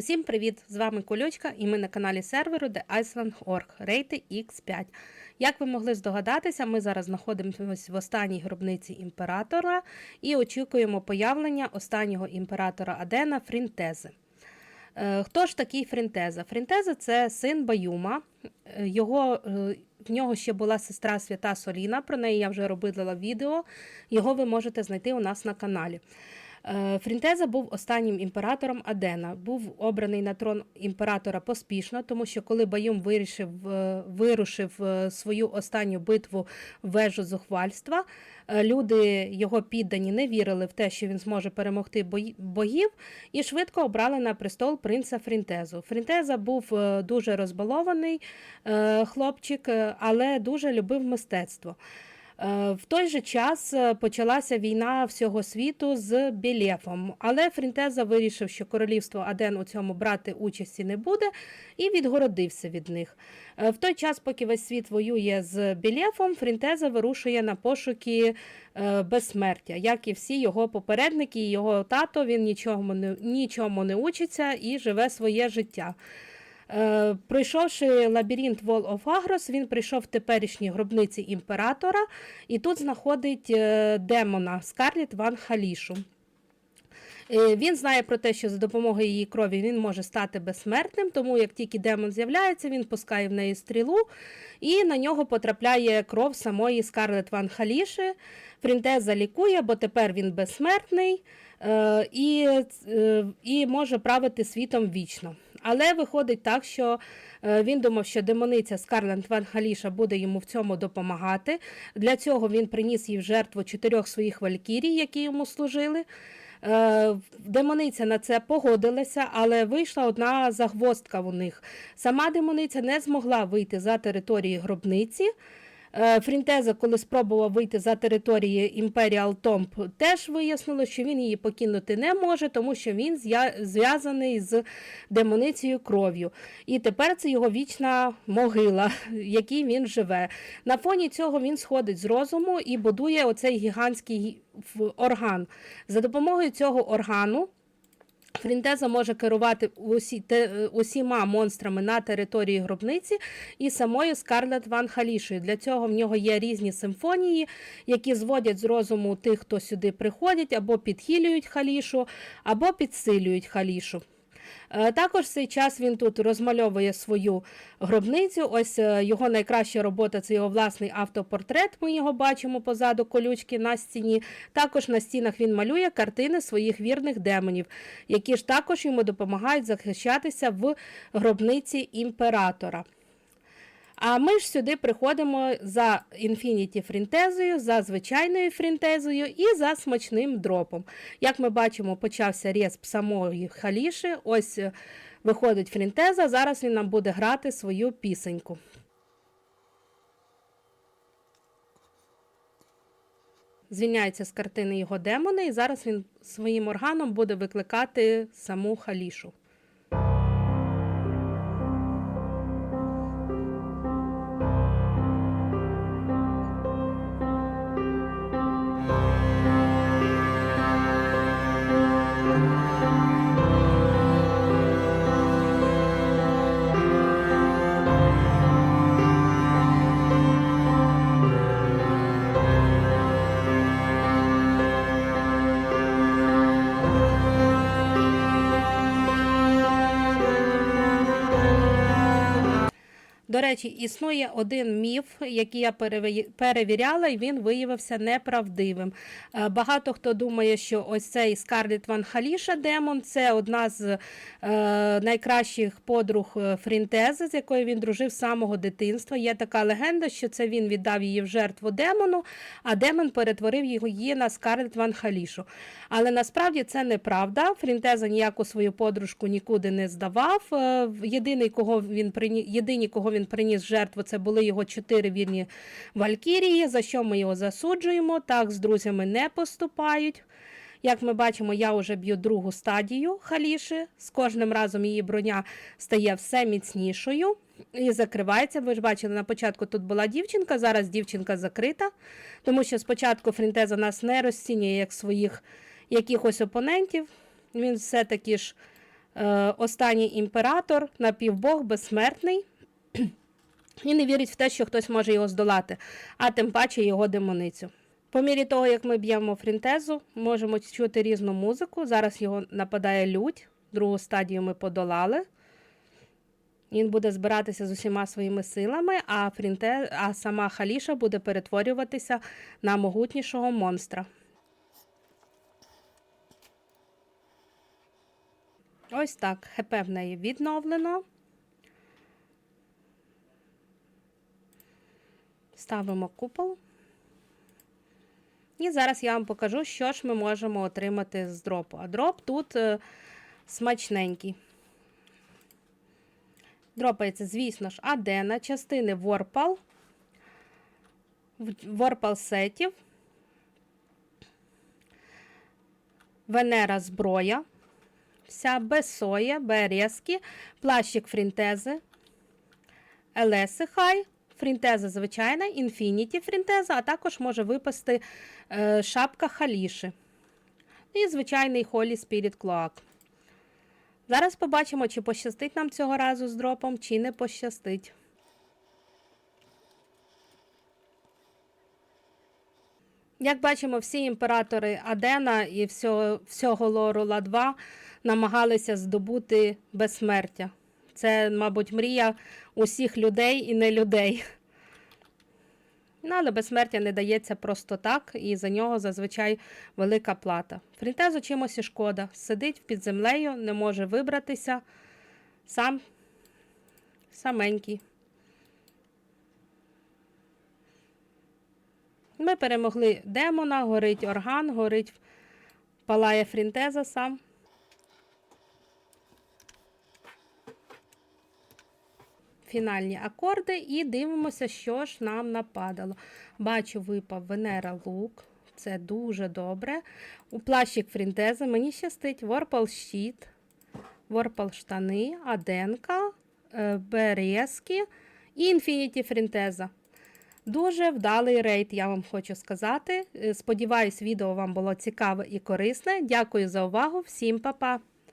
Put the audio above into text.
Усім привіт! З вами Кольочка, і ми на каналі серверу The Iceland.org рейти X5. Як ви могли здогадатися, ми зараз знаходимося в останній гробниці імператора і очікуємо появлення останнього імператора Адена Фрінтези. Е, Хто ж такий Фрінтеза? Фрінтеза це син Баюма. Е, Його, е, в нього ще була сестра Свята Соліна. Про неї я вже робила відео. Його ви можете знайти у нас на каналі. Е, Фрінтеза був останнім імператором Адена. Був обраний на трон імператора поспішно, тому що коли Баюм вирішив, е, вирушив е, свою останню битву в вежу зухвальства, люди його піддані не вірили в те, що він зможе перемогти богів, і швидко обрали на престол принца Фрінтезу. Фрінтеза був дуже розбалований хлопчик, але дуже любив мистецтво. Е, В той же час е, почалася війна всього світу з Білєфом, але Фрінтеза вирішив, що королівство Аден у цьому брати участі не буде, і відгородився від них. Е, В той час, поки весь світ воює з Білєфом, Фрінтеза вирушує на пошуки безсмертя. Як і всі його попередники, і його тато, він нічому не, нічому не учиться і живе своє життя. Е, Пройшовши лабіринт Wall of Agros, він прийшов в теперішні гробниці імператора і тут знаходить е, демона Скарліт Ван Халішу. Е, Він знає про те, що за допомогою її крові він може стати безсмертним, тому як тільки демон з'являється, він пускає в неї стрілу, і на нього потрапляє кров самої Скарлет Ван Халіші. Фрінтеза лікує, бо тепер він безсмертний і, і може правити світом вічно. Але виходить так, що е, він думав, що демониця Скарлет Ван Халіша буде йому в цьому допомагати. Для цього він приніс їй в жертву чотирьох своїх валькірій, які йому служили. Е, Демониця на це погодилася, але вийшла одна загвоздка у них. Сама демониця не змогла вийти за території гробниці. Е, Фрінтеза, коли спробував вийти за території Imperial Tomb, теж вияснило, що він її покинути не може, тому що він зв'язаний з демоницею кров'ю. І тепер це його вічна могила, в якій він живе. На фоні цього він сходить з розуму і будує оцей гігантський орган. За допомогою цього органу. Фрінтеза може керувати усі, те, е, усіма монстрами на території гробниці і самою Скарлет Ван Халішою. Для цього в нього є різні симфонії, які зводять з розуму тих, хто сюди приходять, або підхилюють халішу, або підсилюють халішу. Е, Також в цей час він тут розмальовує свою гробницю. Ось е, його найкраща робота це його власний автопортрет. Ми його бачимо позаду колючки на стіні. Також на стінах він малює картини своїх вірних демонів, які ж також йому допомагають захищатися в гробниці імператора. А ми ж сюди приходимо за інфініті фрінтезою, за звичайною фрінтезою і за смачним дропом. Як ми бачимо, почався респ самої халіші. Ось е, виходить фрінтеза. Зараз він нам буде грати свою пісеньку. Звільняється з картини його демони, і зараз він своїм органом буде викликати саму халішу. До речі, існує один міф, який я перевіряла, і він виявився неправдивим. Е, Багато хто думає, що ось цей Скарлет Ван Халіша демон це одна з е, найкращих подруг е, Фрінтези, з якою він дружив з самого дитинства. Є така легенда, що це він віддав її в жертву демону, а демон перетворив її на Скарлет Ван Халішу. Але насправді це неправда. Фрінтеза ніяку свою подружку нікуди не здавав. Єдиний, кого він. Єдині, кого він приніс жертву, це були його чотири вірні валькірії, за що ми його засуджуємо. Так з друзями не поступають. Як ми бачимо, я вже б'ю другу стадію халіші. З кожним разом її броня стає все міцнішою і закривається. Ви ж бачили, на початку тут була дівчинка, зараз дівчинка закрита, тому що спочатку Фрінтеза нас не розцінює як своїх якихось опонентів. Він все-таки ж е, останній імператор, напівбог, безсмертний. І не вірить в те, що хтось може його здолати, а тим паче його демоницю. По мірі того, як ми б'ємо фрінтезу, можемо чути різну музику. Зараз його нападає лють, другу стадію ми подолали. Він буде збиратися з усіма своїми силами, а, фрінте... а сама Халіша буде перетворюватися на могутнішого монстра. Ось так. ХП в неї відновлено. Ставимо купол. І зараз я вам покажу, що ж ми можемо отримати з дропу. А дроп тут е, смачненький. Дропається, звісно ж, Адена, частини Ворпал, Ворпал сетів, Венера зброя, вся Бесоя, Березки, плащик Фрінтези, Елеси Хай, Фрінтеза звичайна, Інфініті Фрінтеза, а також може випасти е, шапка Халіши. І звичайний Холі Спіріт Клоак. Зараз побачимо, чи пощастить нам цього разу з дропом, чи не пощастить. Як бачимо, всі імператори Адена і всього, всього лору Ла-2 намагалися здобути безсмертя. Це, мабуть, мрія усіх людей і не людей. Ну, але безсмертя не дається просто так, і за нього зазвичай велика плата. Фрінтезу чимось і шкода. Сидить під землею, не може вибратися. Сам саменький. Ми перемогли демона, горить орган, горить, палає фрінтеза сам. Фінальні акорди і дивимося, що ж нам нападало. Бачу, випав Венера Лук. Це дуже добре. У плащик фрінтези мені щастить Ворпал щит, Ворпал штани, Аденка, е, Березки і Інфініті Фрінтеза. Дуже вдалий рейд, я вам хочу сказати. Е, Сподіваюсь, відео вам було цікаве і корисне. Дякую за увагу. Всім па-па!